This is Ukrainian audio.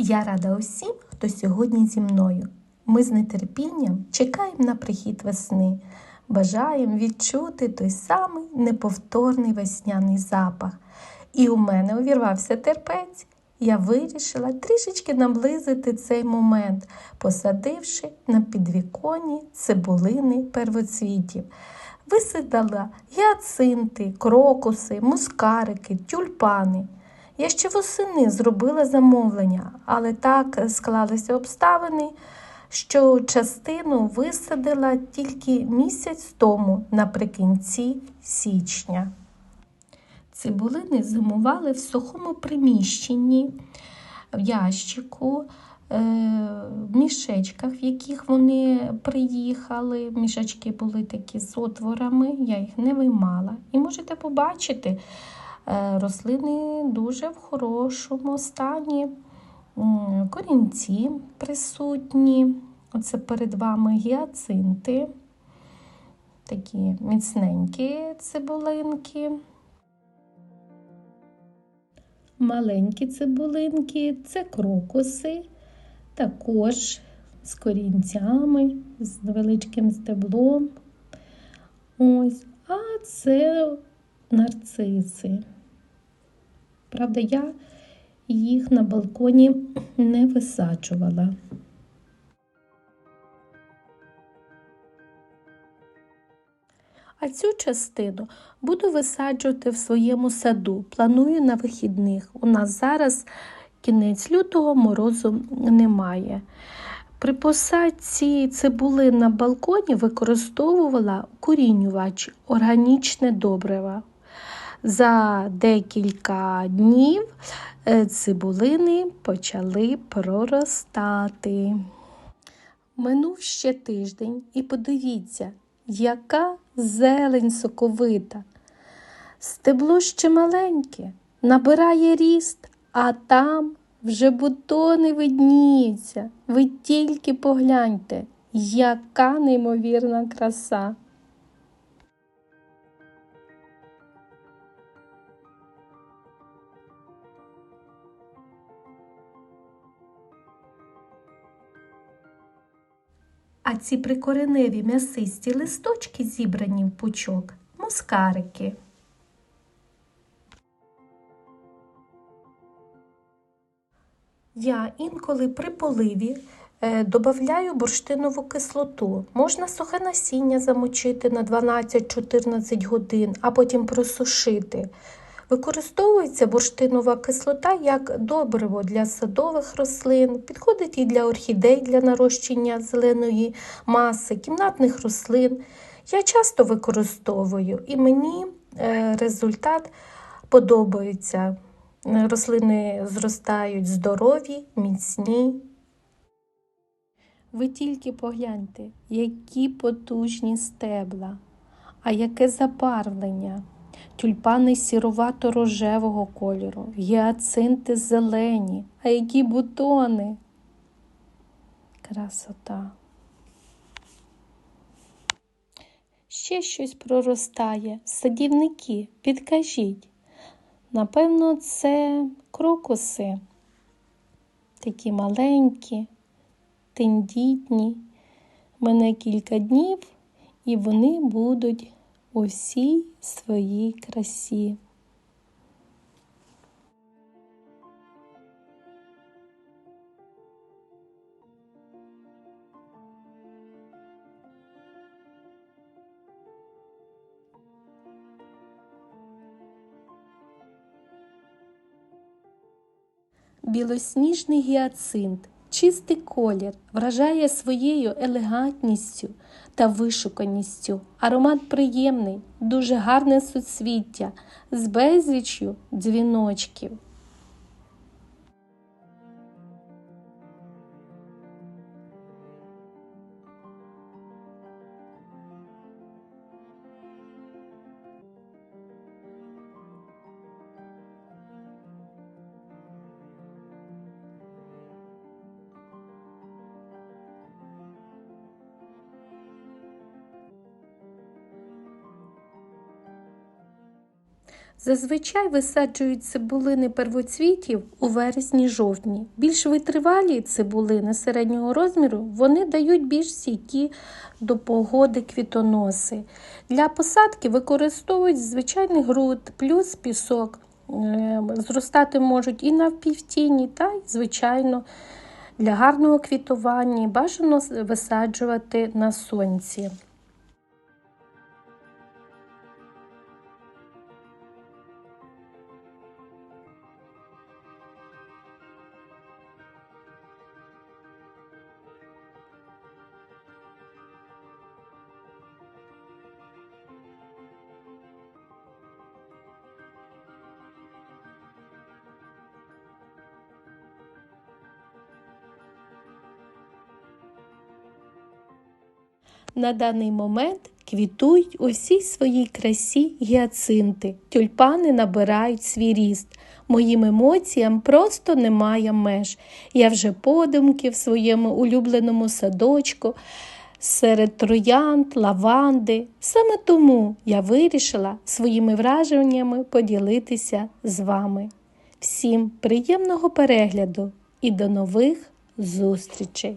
Я рада усім, хто сьогодні зі мною. Ми з нетерпінням чекаємо на прихід весни, бажаємо відчути той самий неповторний весняний запах. І у мене увірвався терпець. Я вирішила трішечки наблизити цей момент, посадивши на підвіконні цибулини первоцвітів. Висадила гіацинти, крокуси, мускарики, тюльпани. Я ще восени зробила замовлення, але так склалися обставини, що частину висадила тільки місяць тому наприкінці січня. Цибулини зимували в сухому приміщенні, в ящику, е, в мішечках, в яких вони приїхали. Мішечки були такі з отворами, я їх не виймала. І можете побачити, рослини дуже в хорошому стані, корінці присутні. Оце перед вами гіацинти, такі міцненькі цибулинки. Маленькі цибулинки це крокуси, також з корінцями, з невеличким стеблом. Ось, а це нарциси. Правда, я їх на балконі не висаджувала. А цю частину буду висаджувати в своєму саду. Планую на вихідних. У нас зараз кінець лютого морозу немає. При посадці цибули на балконі використовувала корінювач органічне добриво. За декілька днів е, цибулини почали проростати. Минув ще тиждень і подивіться, яка зелень соковита. Стебло ще маленьке, набирає ріст, а там вже бутони видніються. Ви тільки погляньте, яка неймовірна краса. А ці прикореневі м'ясисті листочки зібрані в пучок мускарики. Я інколи при поливі е, додаю бурштинову кислоту. Можна сухе насіння замочити на 12-14 годин, а потім просушити. Використовується бурштинова кислота як добриво для садових рослин, підходить і для орхідей для нарощення зеленої маси, кімнатних рослин. Я часто використовую і мені е, результат подобається. Рослини зростають здорові, міцні. Ви тільки погляньте, які потужні стебла, а яке забарвлення. Тюльпани сірувато-рожевого кольору, гіацинти зелені, а які бутони. Красота. Ще щось проростає. Садівники, підкажіть. Напевно, це крокуси. Такі маленькі, тендітні. Мене кілька днів, і вони будуть у всій своїй красі. Білосніжний гіацинт, чистий колір, вражає своєю елегантністю та вишуканістю. Аромат приємний, дуже гарне суцвіття з безліччю дзвіночків. Зазвичай висаджують цибулини первоцвітів у вересні-жовтні. Більш витривалі цибулини середнього розміру вони дають більш стійкі до погоди квітоноси. Для посадки використовують звичайний ґрунт плюс пісок. Е, Зростати можуть і на впівтіні, та й, звичайно, для гарного квітування бажано висаджувати на сонці. На даний момент квітують у всій своїй красі гіацинти, тюльпани набирають свій ріст. Моїм емоціям просто немає меж. Я вже подумки в своєму улюбленому садочку серед троянд, лаванди. Саме тому я вирішила своїми враженнями поділитися з вами. Всім приємного перегляду і до нових зустрічей!